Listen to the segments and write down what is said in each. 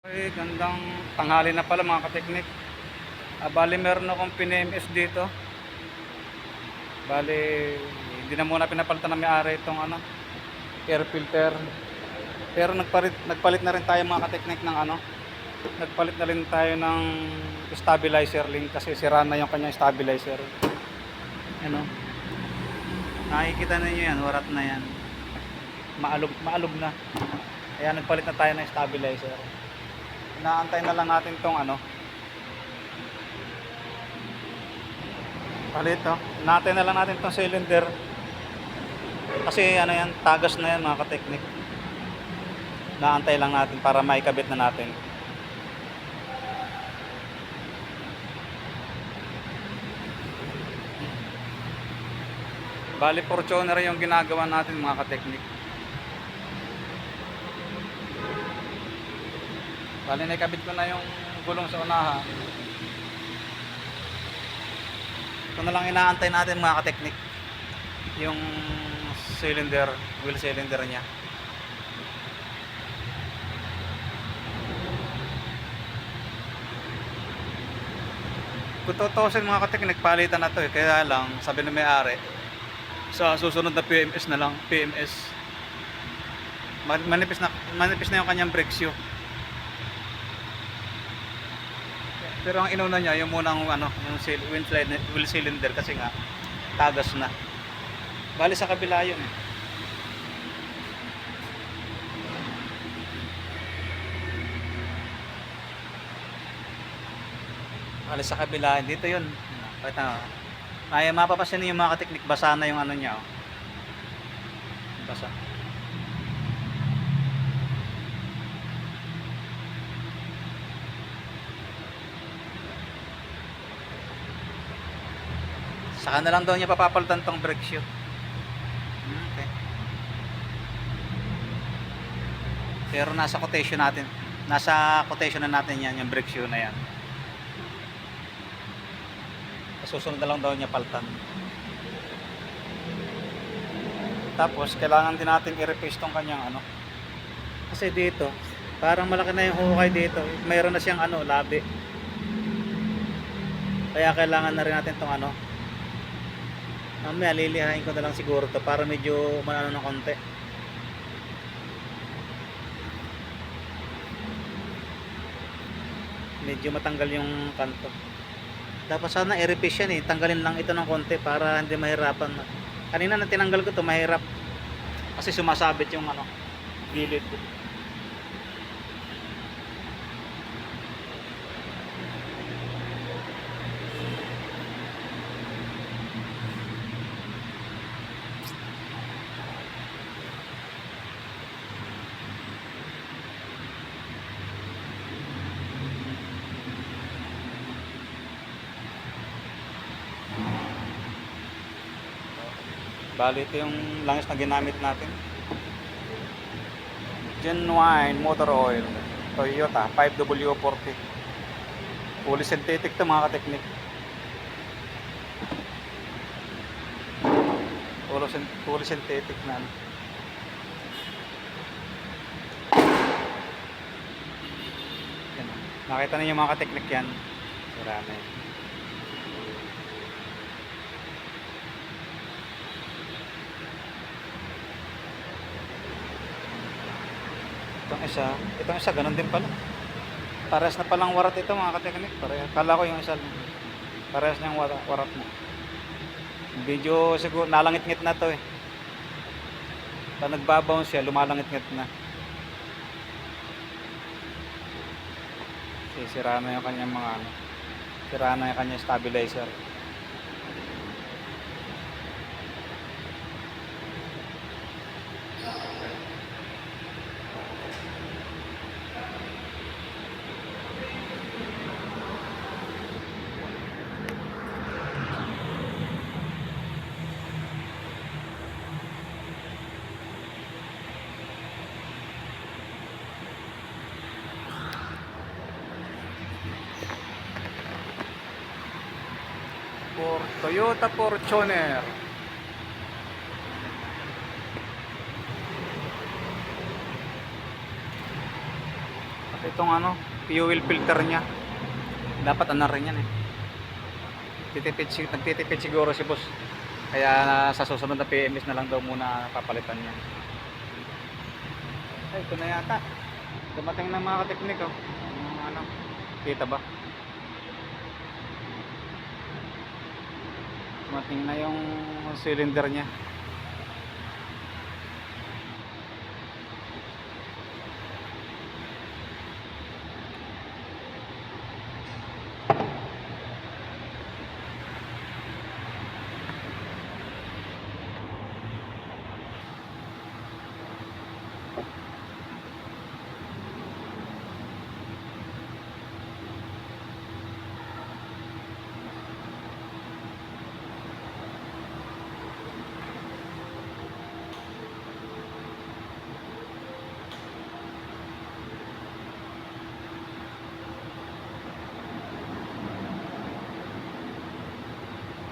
Ay, gandang tanghali na pala mga kateknik. Ah, bali meron akong PNMS dito. Bali, hindi na muna pinapalitan na may-ari itong ano, air filter. Pero nagpalit, nagpalit na rin tayo mga kateknik ng ano, nagpalit na rin tayo ng stabilizer link kasi sira na yung kanyang stabilizer. Ano? Nakikita ninyo yan, warat na yan. Maalog, maalog na. Kaya nagpalit na tayo ng stabilizer. Inaantay na lang natin tong ano. Palit to. Inaantay na lang natin tong cylinder. Kasi ano yan, tagas na yan mga kateknik. Naantay lang natin para maikabit na natin. Bali Fortuner yung ginagawa natin mga kateknik. Bali nakabit ko na yung gulong sa unahan. Ito na lang inaantay natin mga kateknik. Yung cylinder, wheel cylinder niya. Kung tutusin mga kateknik, palitan na to eh. Kaya lang, sabi na may-ari, sa susunod na PMS na lang, PMS. Man- Manipis na, manipis na yung kanyang brake shoe. Pero ang inuna niya, yung munang ano, yung wheel cylinder kasi nga tagas na. Bali sa kabila yun. Bali sa kabila, dito yun. Ito, ay mapapasin niyo yung mga teknik, basa na yung ano niya. Oh. Basa. Saka na lang daw niya papapalitan tong brake shoe. Hmm, Okay. Pero nasa quotation natin. Nasa quotation na natin yan, yung brake shoe na yan. Susunod na lang daw niya palitan. Tapos, kailangan din natin i-replace tong kanyang ano. Kasi dito, parang malaki na yung hukay dito. Mayroon na siyang ano, labi. Kaya kailangan na rin natin tong ano, Mamaya lilihain ko na lang siguro to para medyo manano ng konti. Medyo matanggal yung kanto. Dapat sana i-repace yan eh. Tanggalin lang ito ng konti para hindi mahirapan. Kanina na tinanggal ko to mahirap. Kasi sumasabit yung ano, gilid. Bali ito yung langis na ginamit natin. Genuine motor oil. Toyota 5W40. Fully synthetic to mga kateknik. Fully, syn- fully synthetic na. ano. Nakita niyo mga kateknik yan. Sira na yan. Itong isa, itong isa ganun din pala. Parehas na palang warat ito mga kateknik. Parehas. Kala ko yung isa. Parehas niyang warat, warat mo. Medyo siguro nalangit-ngit na to eh. Pag nagbabounce siya, lumalangit-ngit na. Sisira na yung kanyang mga ano. Sira na yung kanyang stabilizer. Toyota Fortuner. At ito tong ano, fuel filter niya. Dapat ano rin yan eh. Titipid, nagtitipid siguro si boss. Kaya sa susunod na PMS na lang daw muna papalitan niya. Ay, ito na yata. Dumating na mga kateknik oh. Ano, kita ba? Dumating na yung cylinder niya.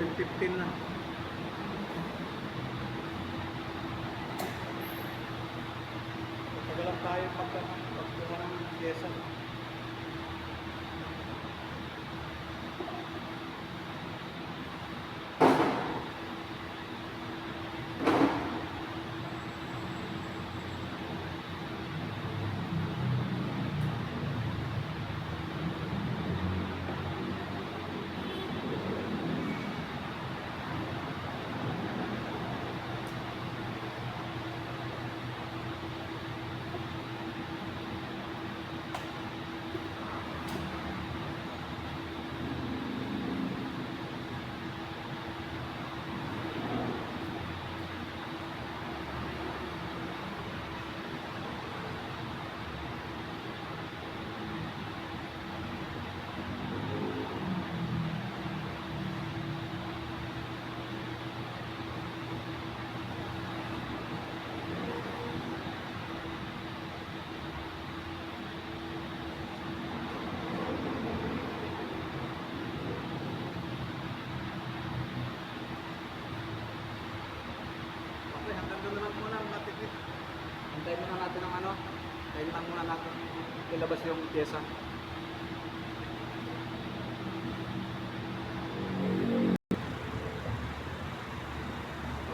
11.15 na. Pagkagalap tayo pagka pagkuha ng pyesa. Okay, hanggang doon na lang muna mga tikit. Hintayin muna natin ang ano. Lang muna natin ilabas yung pyesa.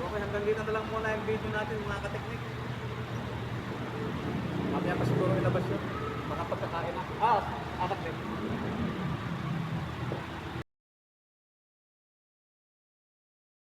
Okay, hanggang dito na lang muna yung video natin mga kateknik. Mamaya pa siguro ilabas yun. Baka pagkakain na. Ah, anak din.